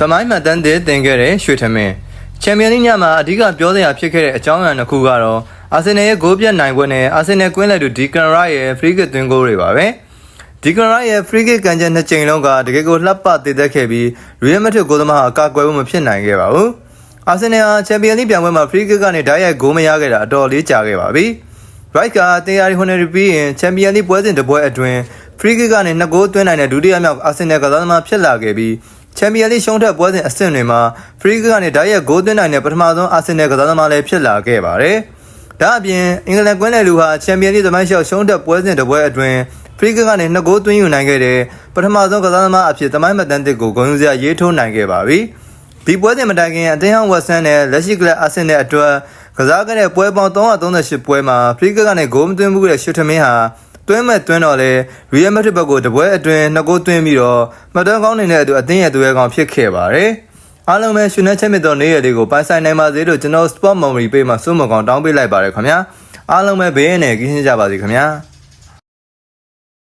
တမိုင်းမှတ်တမ်းသစ်တင်ခဲ့တဲ့ရွှေထမင်းချန်ပီယံလိညမှာအဓိကပြောစရာဖြစ်ခဲ့တဲ့အကြောင်းအရာတစ်ခုကတော့အာဆင်နယ်ရဲ့ဂိုးပြတ်နိုင်ပွဲနဲ့အာဆင်နယ်ကွင်းလက်သူဒီကန်ရာရဲ့ဖရီကစ်သွင်းဂိုးတွေပါပဲဒီကန်ရာရဲ့ဖရီကစ်ကန်ချက်နှစ်ချိန်လုံးကတကယ်ကိုလှပတည်သက်ခဲ့ပြီးရီယယ်မက်ဒရစ်ဂိုးသမားအကာအကွယ်ဖို့မဖြစ်နိုင်ခဲ့ပါဘူးအာဆင်နယ်ဟာချန်ပီယံလိပြိုင်ပွဲမှာဖရီကစ်ကနေဓာတ်ရိုက်ဂိုးမရခဲ့တာအတော်လေးကြာခဲ့ပါပြီ right ကတရားရီဟွန်နယ်ပြီးရင်ချန်ပီယံလိပွဲစဉ်တစ်ပွဲအတွင်းဖရီကစ်ကနေနှစ်ဂိုးသွင်းနိုင်တဲ့ဒုတိယမြောက်အာဆင်နယ်ကစားသမားဖြစ်လာခဲ့ပြီး ချန်ပီယံလိရှုံးထက်ပွဲစဉ်အဆင့်တွေမှာဖရီကစ်ကနေဓာတ်ရိုက်ဂိုးသွင်းနိုင်တဲ့ပထမဆုံးအာဆင်နယ်ကစားသမားလည်းဖြစ်လာခဲ့ပါတယ်။ဒါအပြင်အင်္ဂလန်ကွင်းလယ်လူဟာချန်ပီယံလိသမိုင်းလျှောက်ရှုံးထက်ပွဲစဉ်တစ်ပွဲအတွင်းဖရီကစ်ကနေနှစ်ဂိုးသွင်းယူနိုင်ခဲ့တဲ့ပထမဆုံးကစားသမားအဖြစ်သမိုင်းမှတ်တမ်းတစ်ကိုဂုဏ်ယူစရာရေးထိုးနိုင်ခဲ့ပါပြီ။ဒီပွဲစဉ်မတိုင်ခင်အသင်းဟောင်းဝက်ဆန်နဲ့လက်ရှိကလပ်အာဆင်နယ်အတွက်ကစားခဲ့တဲ့ပွဲပေါင်း338ပွဲမှာဖရီကကနေဂိုးမသွင်းမှုတဲ့ရှုထမင်းဟာ တွင်းမဲ့တွင်းတော့လေရီယယ်မက်ဒရစ်ဘက်ကိုတပွဲအတွင်းနှစ်ဂိုးသွင်းပြီးတော့မှတ်တမ်းကောင်းနေတဲ့အတူအသင်းရဲ့သူရဲကောင်းဖြစ်ခဲ့ပါတယ်။အားလုံးပဲရှင်နဲ့ချက်မြတ်တော်နေ့ရက်လေးကိုပိုင်ဆိုင်နိုင်ပါစေလို့ကျွန်တော် Sport Memory ပေးမှာစွန့်မကောင်တောင်းပေးလိုက်ပါတယ်ခင်ဗျာ။အားလုံးပဲဘေးရန်နဲ့ကင်းရှင်းကြပါစေခင်ဗျာ။